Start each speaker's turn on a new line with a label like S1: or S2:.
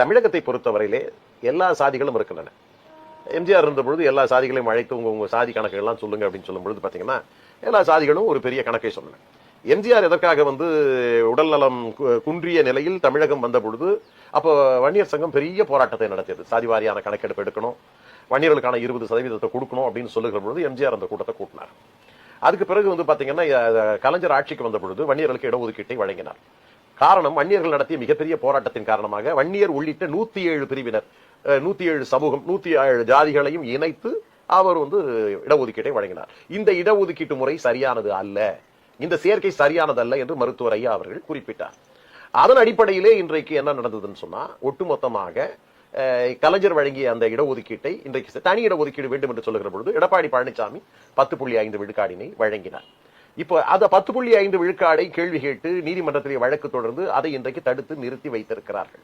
S1: தமிழகத்தை பொறுத்தவரையிலே எல்லா சாதிகளும் இருக்கின்றன. எம்ஜிஆர் இருந்த பொழுது எல்லா சாதிகளையும் அழைத்து உங்க உங்க சாதி கணக்குகள்லாம் சொல்லுங்க அப்படின்னு சொல்லும் பொழுது பாத்தீங்கன்னா எல்லா சாதிகளும் ஒரு பெரிய கணக்கை சொன்னேன். எம்ஜிஆர் எதற்காக வந்து உடல்நலம் குன்றிய நிலையில் தமிழகம் வந்த பொழுது அப்போ வன்னியர் சங்கம் பெரிய போராட்டத்தை நடத்தியது. சாதி வாரியான கணக்கெடுப்பு எடுக்கணும் வன்னியர்களுக்கான இருபது சதவீதத்தை கொடுக்கணும் அப்படின்னு சொல்லுகிற பொழுது எம்ஜிஆர் அந்த கூட்டத்தை கூட்டினார். அதுக்கு பிறகு வந்து பாத்தீங்கன்னா கலைஞர் ஆட்சிக்கு வந்த பொழுது வன்னியர்களுக்கு இடஒதுக்கீட்டை வழங்கினார். காரணம் வன்னியர்கள் நடத்திய மிகப்பெரிய போராட்டத்தின் காரணமாக வன்னியர் உள்ளிட்ட நூத்தி ஏழு பிரிவினர் நூத்தி ஏழு சமூகம் நூத்தி ஏழு ஜாதிகளையும் இணைத்து அவர் வந்து இடஒதுக்கீட்டை வழங்கினார். இந்த இடஒதுக்கீட்டு முறை சரியானது அல்ல. இந்த சேர்க்கை சரியானது அல்ல என்று மருத்துவர் ஐயா அவர்கள் குறிப்பிட்டார். அதன் அடிப்படையிலே இன்றைக்கு என்ன நடந்ததுன்னு சொன்னா ஒட்டுமொத்தமாக கலைஞர் வழங்கிய அந்த இடஒதுக்கீட்டை இன்றைக்கு தனி இடஒதுக்கீடு வேண்டும் என்று சொல்லுகிற பொழுது எடப்பாடி பழனிசாமி பத்து புள்ளி ஐந்து விழுக்காடினை வழங்கினார். இப்போ அந்த பத்து புள்ளி ஐந்து விழுக்காடை கேள்வி கேட்டு நீதிமன்றத்திலே வழக்கு தொடர்ந்து அதை இன்றைக்கு தடுத்து நிறுத்தி வைத்திருக்கிறார்கள்.